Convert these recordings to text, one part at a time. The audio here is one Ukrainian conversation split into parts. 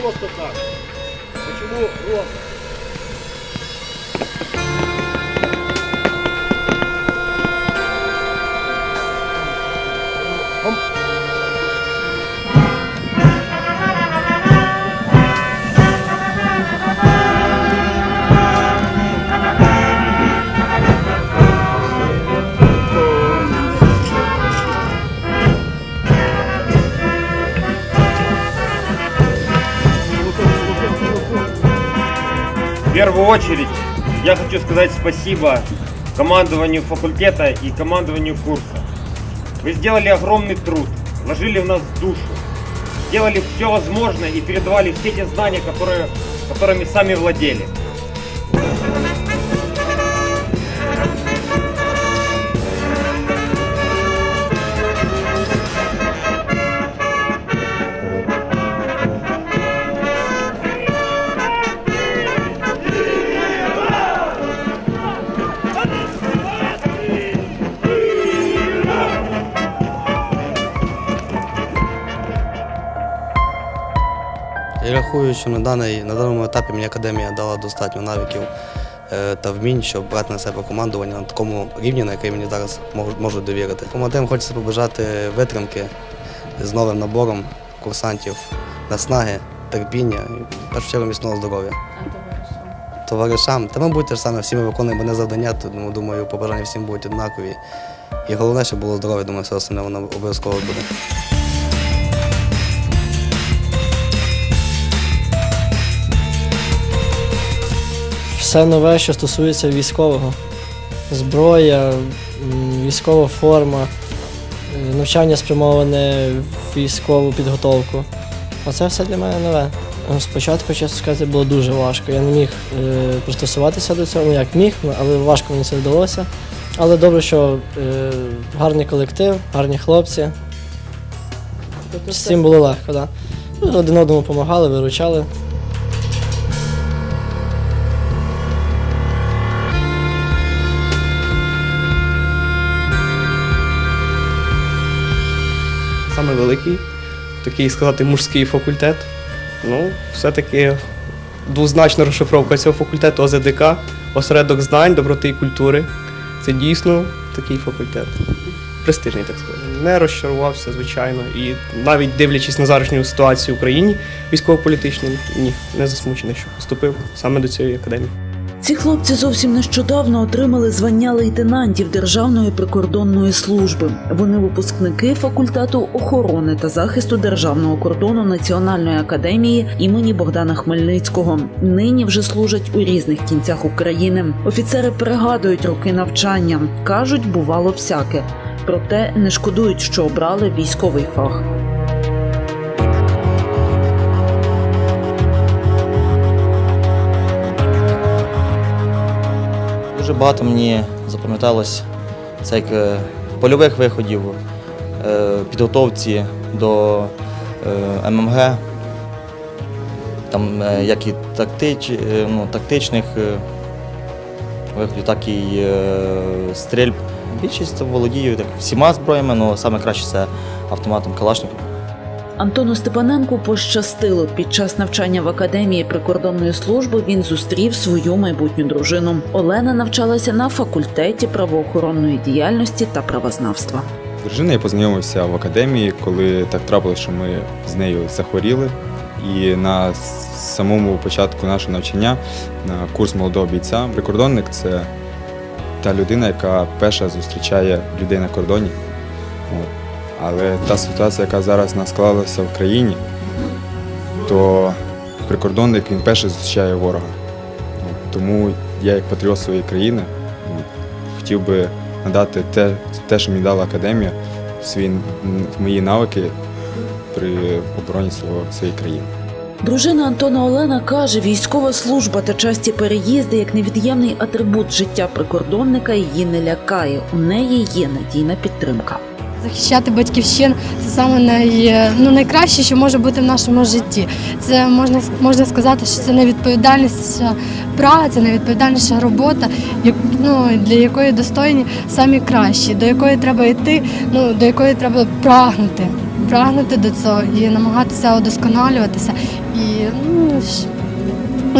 просто так. Почему рост? Первую очередь я хочу сказать спасибо командованию факультета и командованию курса. Вы сделали огромный труд, вложили в нас душу, сделали все возможное и передавали все те знания, которые, которыми сами владели. Я рахую, що на, даний, на даному етапі мені академія дала достатньо навиків е, та вмінь, щоб брати на себе командування на такому рівні, на який мені зараз можуть, довірити. Командирам хочеться побажати витримки з новим набором курсантів, наснаги, терпіння і в першу чергу міцного здоров'я. Товаришам, та мабуть, те ж саме, всі ми виконуємо одне завдання, тому думаю, побажання всім будуть однакові. І головне, щоб було здоров'я, думаю, все остальне воно обов'язково буде. Все нове, що стосується військового. Зброя, військова форма, е, навчання спрямоване в військову підготовку. Оце все для мене нове. Спочатку, чесно сказати, було дуже важко. Я не міг е, пристосуватися до цього, ну як міг, але важко мені це вдалося. Але добре, що е, гарний колектив, гарні хлопці. З цим було легко, так. Да. Один одному допомагали, виручали. Саме великий, такий сказати, мужський факультет. Ну, все-таки двозначна розшифровка цього факультету ОЗДК, осередок знань, доброти і культури. Це дійсно такий факультет. Престижний, так сказати. Не розчарувався, звичайно. І навіть дивлячись на зарашню ситуацію в Україні військово-політичну, ні, не засмучений, що поступив саме до цієї академії. Ці хлопці зовсім нещодавно отримали звання лейтенантів Державної прикордонної служби. Вони випускники факультету охорони та захисту державного кордону Національної академії імені Богдана Хмельницького. Нині вже служать у різних кінцях України. Офіцери пригадують роки навчання, кажуть, бувало всяке. Проте не шкодують, що обрали військовий фах. Дуже багато мені запам'яталось це як польових виходів, е, підготовці до е, ММГ, там е, як і тактич, ну, тактичних виходів, так і стрільб. Більшість володію так, всіма зброями, але саме краще це автоматом Калашникова. Антону Степаненку пощастило. Під час навчання в академії прикордонної служби він зустрів свою майбутню дружину. Олена навчалася на факультеті правоохоронної діяльності та правознавства. З дружиною я познайомився в академії, коли так трапилося, що ми з нею захворіли. І на самому початку нашого навчання на курс молодого бійця прикордонник це та людина, яка перша зустрічає людей на кордоні. Але та ситуація, яка зараз нас склалася в країні, то прикордонник він перший зустрічає ворога. Тому я, як патріот своєї країни, хотів би надати те, те, що мені дала академія, м, мої навики при обороні свого, своєї країни. Дружина Антона Олена каже, військова служба та часті переїзди як невід'ємний атрибут життя прикордонника її не лякає. У неї є надійна підтримка. Захищати батьківщину це саме най, ну, найкраще, що може бути в нашому житті. Це можна можна сказати, що це найвідповідальніша праця, найвідповідальніша робота, як, ну, для якої достойні самі кращі, до якої треба йти, ну, до якої треба прагнути, прагнути до цього і намагатися удосконалюватися. І ну,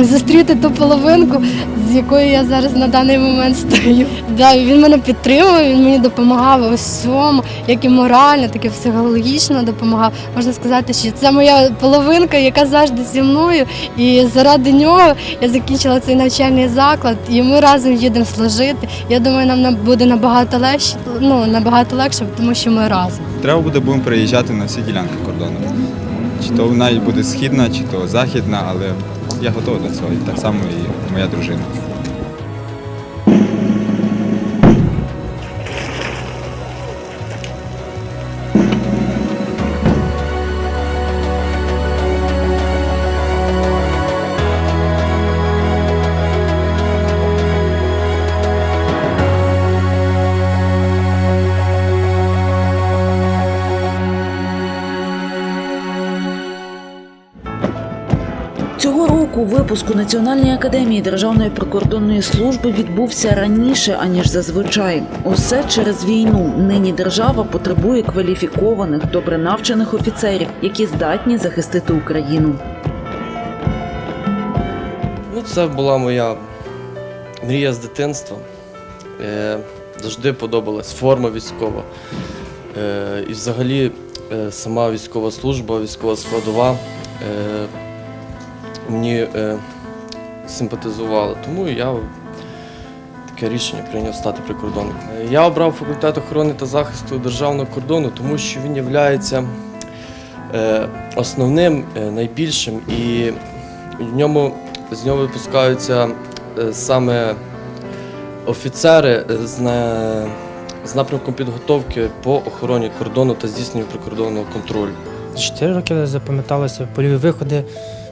зустріти ту половинку, з якою я зараз на даний момент стою. Да, він мене підтримував, він мені допомагав у всьому, як і морально, так і психологічно допомагав. Можна сказати, що це моя половинка, яка завжди зі мною. І заради нього я закінчила цей навчальний заклад, і ми разом їдемо служити. Я думаю, нам буде набагато легше, ну набагато легше, тому що ми разом. Треба буде будемо переїжджати на всі ділянки кордону. Чи то вона буде східна, чи то західна, але я готовий до цього. І так само і моя дружина. Року випуск у Національній академії Державної прикордонної служби відбувся раніше аніж зазвичай. Усе через війну. Нині держава потребує кваліфікованих, добре навчених офіцерів, які здатні захистити Україну. Ну, це була моя мрія з дитинства. Е, завжди подобалась форма військова. Е, і взагалі е, сама військова служба, військова складова е, мені е, симпатизувала. Тому я таке рішення прийняв стати прикордонником. Е, Я обрав факультет охорони та захисту державного кордону, тому що він є е, основним, е, найбільшим і в ньому з нього випускаються е, саме офіцери е, з, на- з напрямком підготовки по охороні кордону та здійсненню прикордонного контролю. Чотири роки запам'яталися польові виходи,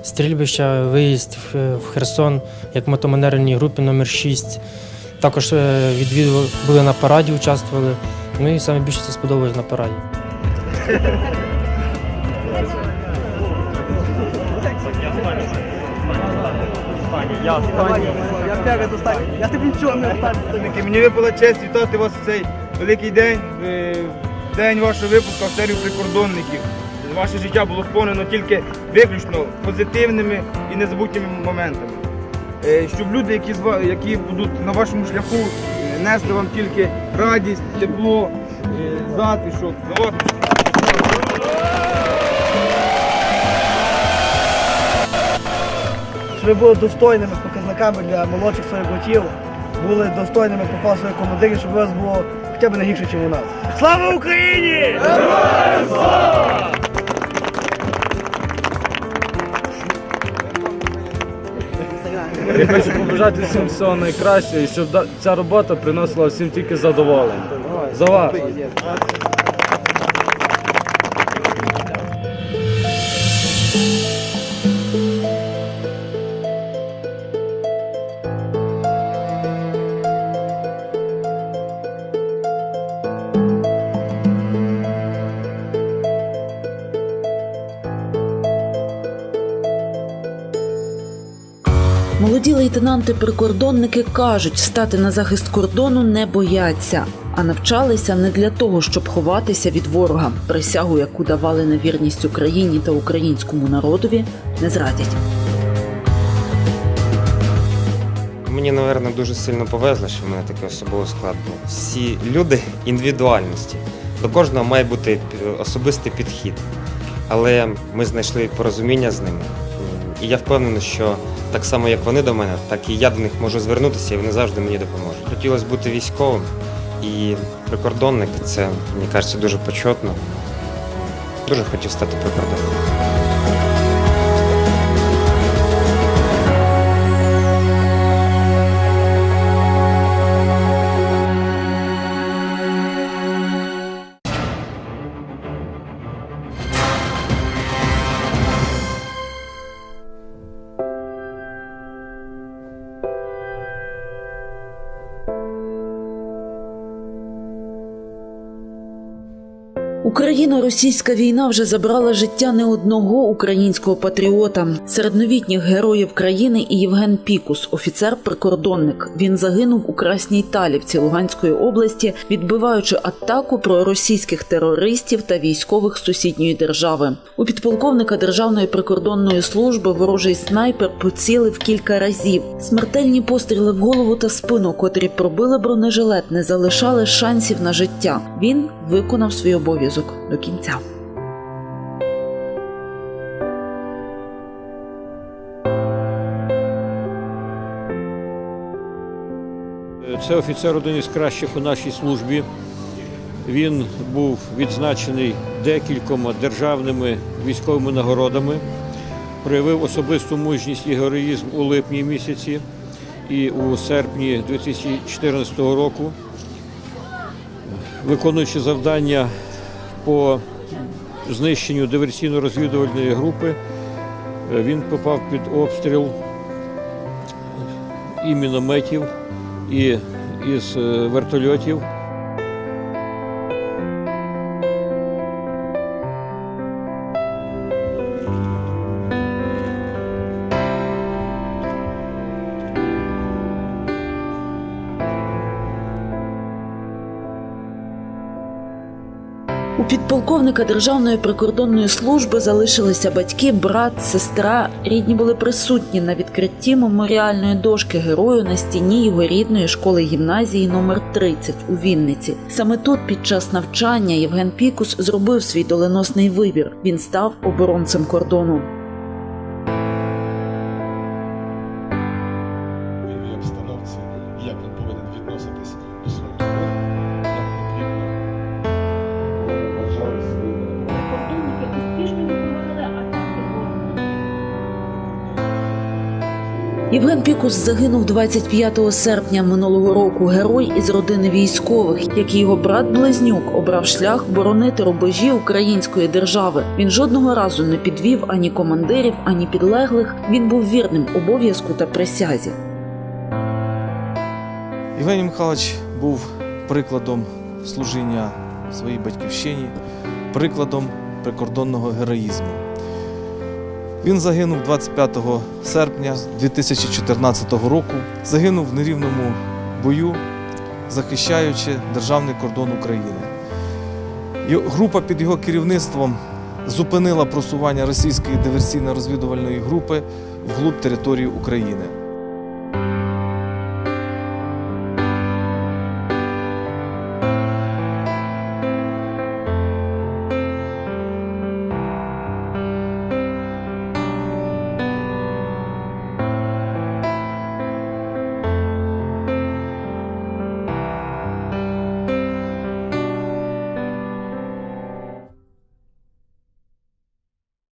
стрільбища, виїзд в- в Херсон як мотоманерній групі номер 6 Також е, відвідували, були на параді, участвували. Ну і саме більше це сподобалось на параді. Я тебе нічого не оставлю. Мені випала честь вітати вас в цей великий день, день вашого випуску офіцерів прикордонників. Ваше життя було сповнено тільки виключно позитивними і незабутніми моментами. Е, Щоб люди, які, які будуть на вашому шляху, е, несли вам тільки радість, тепло, е, затишок. Щоб ви були достойними показниками для молодших своїх братів, були достойними по фасу командирів, щоб у вас було хоча б не гірше, ніж у нас. Слава Україні! Я хочу побажати всім всього найкращого і щоб ця робота приносила всім тільки задоволення. За вас. Молоді лейтенанти-прикордонники кажуть, стати на захист кордону не бояться, а навчалися не для того, щоб ховатися від ворога. Присягу, яку давали на вірність Україні та українському народові, не зрадять. Мені, напевно, дуже сильно повезло, що в мене такий особовий склад був. Всі люди індивідуальності. До кожного має бути е, особистий підхід. Але ми знайшли порозуміння з ними. І я впевнений, що так само, як вони до мене, так і я до них можу звернутися, і вони завжди мені допоможуть. Хотілося бути військовим, і прикордонник це, мені кажеться, дуже почетно. Дуже хотів стати прикордонником. Україно-російська війна вже забрала життя не одного українського патріота. Серед новітніх героїв країни і Євген Пікус, офіцер-прикордонник. Він загинув у Красній Талівці Луганської області, відбиваючи атаку проросійських терористів та військових сусідньої держави. У підполковника Державної прикордонної служби ворожий снайпер поцілив кілька разів. Смертельні постріли в голову та спину, котрі пробили бронежилет, не залишали шансів на життя. Він виконав свій обов'язок до кінця. Це офіцер один із кращих у нашій службі. Він був відзначений декількома державними військовими нагородами, проявив особисту мужність і героїзм у липні місяці і у серпні 2014 року, виконуючи завдання по знищенню диверсійно-розвідувальної групи, він попав під обстріл і мінометів, і із е, вертольотів. У підполковника Державної прикордонної служби залишилися батьки, брат, сестра. Рідні були присутні на відкритті меморіальної дошки герою на стіні його рідної школи гімназії номер 30 у Вінниці. Саме тут, під час навчання, Євген Пікус зробив свій доленосний вибір. Він став оборонцем кордону. Євген Пікус загинув 25 серпня минулого року. Герой із родини військових, як і його брат Близнюк, обрав шлях боронити рубежі української держави. Він жодного разу не підвів ані командирів, ані підлеглих. Він був вірним обов'язку та присязі. Євгеній Михайлович був прикладом служіння своїй батьківщині, прикладом прикордонного героїзму. Він загинув 25 серпня 2014 року. Загинув в нерівному бою, захищаючи державний кордон України. Група під його керівництвом зупинила просування російської диверсійно-розвідувальної групи вглуб території України.